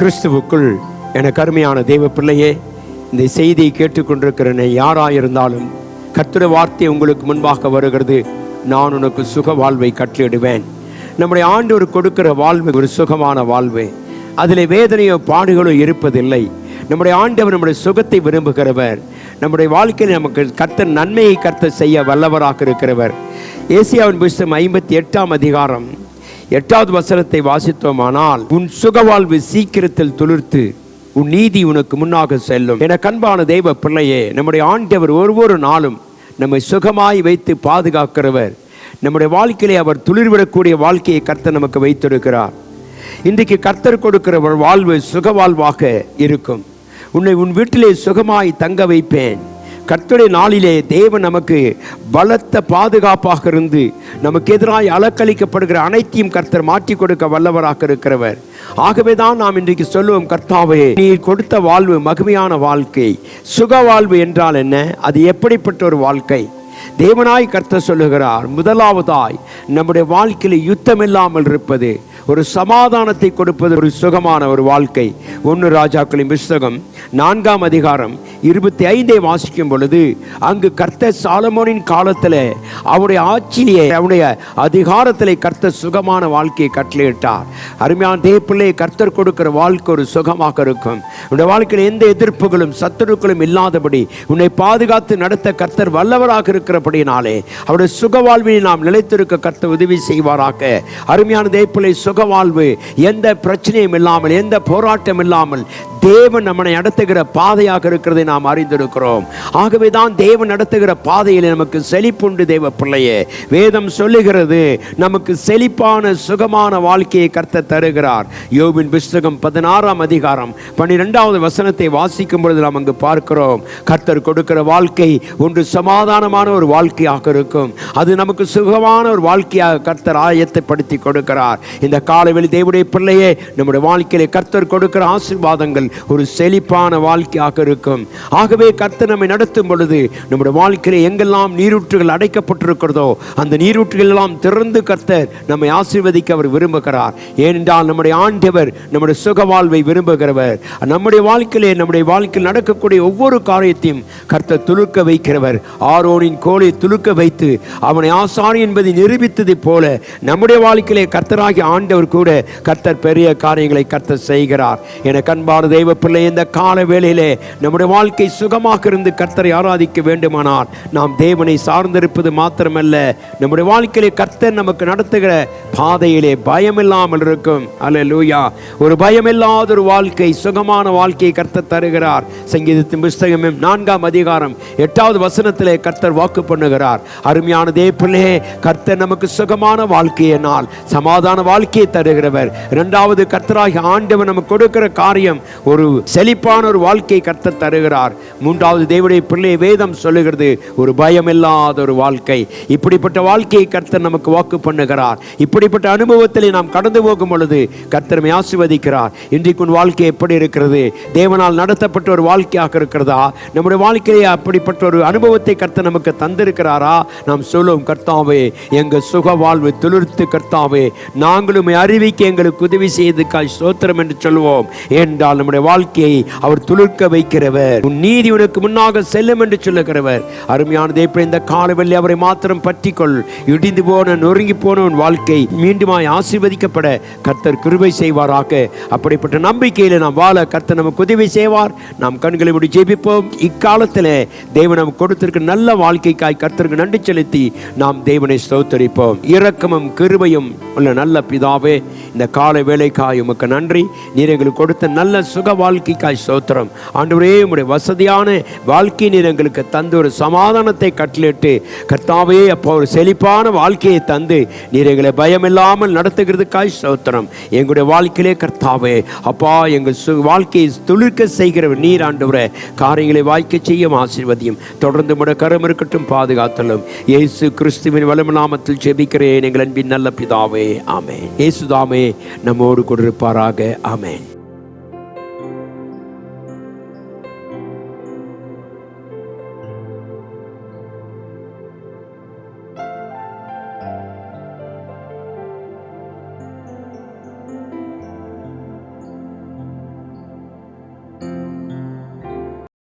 கிறிஸ்துவுக்குள் எனக்கு அருமையான தெய்வ பிள்ளையே இந்த செய்தியை கேட்டுக்கொண்டிருக்கிற யாராயிருந்தாலும் கத்திர வார்த்தை உங்களுக்கு முன்பாக வருகிறது நான் உனக்கு சுக வாழ்வை கட்டளிடுவேன் நம்முடைய ஆண்டவர் கொடுக்கிற வாழ்வு ஒரு சுகமான வாழ்வு. அதில் வேதனையோ பாடுகளோ இருப்பதில்லை. நம்முடைய ஆண்டவர் நம்முடைய சுகத்தை விரும்புகிறவர். நம்முடைய வாழ்க்கையில் நமக்கு கர்த்த நன்மையை கர்த்த செய்ய வல்லவராக இருக்கிறவர். ஏசியாவின் புஸ்தகம் ஐம்பத்தி எட்டாம் அதிகாரம். எட்டாவது வசனத்தை வாசித்தோமானால் உன் சுகவாழ்வு சீக்கிரத்தில் துளிர்த்து உன் நீதி உனக்கு முன்னாக செல்லும். என கண்பான தெய்வ பிள்ளையே நம்முடைய ஆண்டவர் ஒவ்வொரு நாளும் நம்மை சுகமாய் வைத்து பாதுகாக்கிறவர். நம்முடைய வாழ்க்கையிலே அவர் துளிர்விடக்கூடிய வாழ்க்கையை கர்த்தர் நமக்கு வைத்திருக்கிறார். இன்றைக்கு கர்த்தர் கொடுக்கிறவர் வாழ்வு சுக வாழ்வாக இருக்கும். உன்னை உன் வீட்டிலே சுகமாய் தங்க வைப்பேன். கர்த்தருடைய நாளிலே தேவன் நமக்கு பலத்த பாதுகாப்பாக இருந்து நமக்கு எதிராய் அலக்களிக்கப்படுகிற அனைத்தையும் கர்த்தர் மாற்றி கொடுக்க வல்லவராக இருக்கிறவர். ஆகவே தான் நாம் இன்றைக்கு சொல்லுவோம் கர்த்தாவே நீர் கொடுத்த வாழ்வு மகிமையான வாழ்க்கை. சுக வாழ்வு என்றால் என்ன? அது எப்படிப்பட்ட ஒரு வாழ்க்கை? தேவனாய் கர்த்தர் சொல்லுகிறார் முதலாவதாய் நம்முடைய வாழ்க்கையில் யுத்தம் இல்லாமல் இருப்பது ஒரு சமாதானத்தை கொடுப்பது ஒரு சுகமான ஒரு வாழ்க்கை. ஒன்று ராஜாக்களின் புஸ்தகம் நான்காம் அதிகாரம் இருபத்தி ஐந்தை வாசிக்கும் பொழுது அங்கு கர்த்தர் சாலமோனின் காலத்தில் அவருடைய ஆட்சியிலே அவருடைய அதிகாரத்தில் கர்த்தர் சுகமான வாழ்க்கையை கட்டளையிட்டார். அருமையான தேப்பிள்ளை கர்த்தர் கொடுக்கிற வாழ்க்கை ஒரு சுகமாக இருக்கும். உன்னுடைய வாழ்க்கையில் எந்த எதிர்ப்புகளும் சத்துருக்களும் இல்லாதபடி உன்னை பாதுகாத்து நடத்த கர்த்தர் வல்லவராக இருக்கிற இருக்கிறபடினாலே அவருடைய சுகவாழ்வில் நாம் நிலைத்திருக்க கத்த உதவி செய்வாராக. அருமையான தேப்பிள்ளை சுகவாழ்வு எந்த பிரச்சனையும் இல்லாமல் எந்த போராட்டம் இல்லாமல் தேவன் நம்மளை நடத்துகிற பாதையாக இருக்கிறதை நாம் அறிந்திருக்கிறோம். ஆகவே தான் தேவன் நடத்துகிற பாதையில் நமக்கு செழிப்புண்டு தேவ பிள்ளையே. வேதம் சொல்லுகிறது நமக்கு செழிப்பான சுகமான வாழ்க்கையை கர்த்த தருகிறார். யோபின் புஸ்தகம் பதினாறாம் அதிகாரம் பன்னிரெண்டாவது வசனத்தை வாசிக்கும் பொழுது நாம் அங்கு பார்க்கிறோம். கர்த்தர் கொடுக்கிற வாழ்க்கை ஒன்று சமாதானமான ஒரு வாழ்க்கையாக இருக்கும். அது நமக்கு சுகமான ஒரு வாழ்க்கையாக கர்த்தர் ஆயத்தைப்படுத்தி கொடுக்கிறார். இந்த காலவெளி தேவடைய பிள்ளையே நம்முடைய வாழ்க்கையிலே கர்த்தர் கொடுக்கிற ஆசீர்வாதங்கள் ஒரு செழிப்பான வாழ்க்கையாக இருக்கும். ஆகவே கர்த்தர் நம்மை நடத்தும் பொழுது நம்முடைய வாழ்க்கையிலே எங்கெல்லாம் நீரூற்றுகள் அடைக்கப்பட்டிருக்கிறதோ அந்த நீரூற்றுகள் எல்லாம் திறந்து கர்த்தர் நம்மை ஆசீர்வதிக்க அவர் விரும்புகிறார். ஏனென்றால் நம்முடைய ஆண்டவர் நம்முடைய சுக வாழ்வை விரும்புகிறவர். நம்முடைய வாழ்க்கையிலே நம்முடைய வாழ்க்கையில் நடக்கக்கூடிய ஒவ்வொரு காரியத்தையும் கர்த்தர் துளுக்க வைக்கிறவர். ஆரோனின் கோழி கோலை துலுக்க வைத்து அவனை ஆசாரி என்பதை நிரூபித்தது போல நம்முடைய வாழ்க்கையிலே கர்த்தராகி ஆண்டவர் கூட கர்த்தர் பெரிய காரியங்களை கர்த்தர் செய்கிறார். என கண்பாடு தெய்வ பிள்ளை இந்த கால வேளையிலே நம்முடைய வாழ்க்கை சுகமாக இருந்து கர்த்தரை ஆராதிக்க வேண்டுமானால் நாம் தேவனை சார்ந்திருப்பது மாத்திரமல்ல. நம்முடைய வாழ்க்கையிலே கர்த்தர் நமக்கு நடத்துகிற பாதையிலே பயமில்லாமல் இருக்கும். அல்ல லூயா ஒரு பயமில்லாத ஒரு வாழ்க்கை சுகமான வாழ்க்கையை கர்த்தர் தருகிறார். சங்கீதத்தின் புஸ்தகமும் நான்காம் அதிகாரம் எட்டாவது வசனத்திலே கர்த்தர் வாக்கு பண்ணுகிறார். அருமையான தேப்பிலே கர்த்தர் நமக்கு சுகமான வாழ்க்கையினால் சமாதான வாழ்க்கையை தருகிறவர். இரண்டாவது கர்த்தராகி ஆண்டவர் நமக்கு கொடுக்கிற காரியம் ஒரு செழிப்பான ஒரு வாழ்க்கையை கர்த்தர் தருகிறார். மூன்றாவது தேவனுடைய பிள்ளை வேதம் சொல்லுகிறது ஒரு பயம் இல்லாத ஒரு வாழ்க்கை. இப்படிப்பட்ட வாழ்க்கையை கர்த்தர் நமக்கு வாக்கு பண்ணுகிறார். இப்படிப்பட்ட அனுபவத்தில் நாம் கடந்து போகும் பொழுது கர்த்தர் ஆசிர்வதிக்கிறார். இன்றைக்கு உன் வாழ்க்கை எப்படி இருக்கிறது? தேவனால் நடத்தப்பட்ட ஒரு வாழ்க்கையாக இருக்கிறதா? நம்முடைய வாழ்க்கையிலே அப்படிப்பட்ட ஒரு அனுபவத்தை கர்த்தர் நமக்கு வந்திருக்கிறாரா? நாம் சொல்லும் கர்த்தாவே எங்கள் சுக வாழ்வு துளிர்த்து கர்த்தாவே நாங்களும் அறிவிக்க எங்களுக்கு உதவி செய்ததுக்காய் சோத்திரம் என்று சொல்லுவோம் என்றால் நம்முடைய வாழ்க்கையை அவர் துளிர்க்க வைக்கிறவர். உன் நீதி உனக்கு முன்னாக செல்லும் என்று சொல்லுகிறவர். அருமையான தேப்ப இந்த காலவெள்ளி அவரை மாத்திரம் பற்றிக்கொள். இடிந்து போன நொறுங்கி போன உன் வாழ்க்கை மீண்டுமாய் ஆசீர்வதிக்கப்பட கர்த்தர் கிருபை செய்வாராக. அப்படிப்பட்ட நம்பிக்கையில் நாம் வாழ கர்த்தர் நமக்கு உதவி செய்வார். நாம் கண்களை முடி ஜெபிப்போம். இக்காலத்தில் தேவன் நமக்கு கொடுத்திருக்க நல்ல வாழ்க்கைக்காய் கர்த்தருக்கு நன்றி செலுத்தி நாம் தேவனை ஸ்தோத்தரிப்போம். இரக்கமும் கிருபையும் உள்ள நல்ல பிதாவே இந்த கால வேலைக்காய் உமக்கு நன்றி. நீர் எங்களுக்கு கொடுத்த நல்ல சுக வாழ்க்கைக்காய் ஸ்தோத்திரம். ஆண்டவரே உடைய வசதியான வாழ்க்கை நீர் எங்களுக்கு தந்து ஒரு சமாதானத்தை கட்டளிட்டு கர்த்தாவே அப்போ ஒரு செழிப்பான வாழ்க்கையை தந்து நீர் எங்களை பயமில்லாமல் நடத்துகிறதுக்காய் ஸ்தோத்திரம். எங்களுடைய வாழ்க்கையிலே கர்த்தாவே அப்பா எங்கள் சு வாழ்க்கையை துளிர்க்க செய்கிற நீர் ஆண்டவரே. காரியங்களை வாய்க்க செய்யும் ஆசீர்வதியும். தொடர்ந்து முட கரம் இருக்கட்டும் பாதுகாத்தலும். இயேசு கிறிஸ்துவின் வளம நாமத்தில் ஜெபிக்கிறேன் எங்கள் அன்பின் நல்ல பிதாவே. ஆமேன். இயேசுதாமே நம்மோடு கொண்டிருப்பாராக ஆமேன்.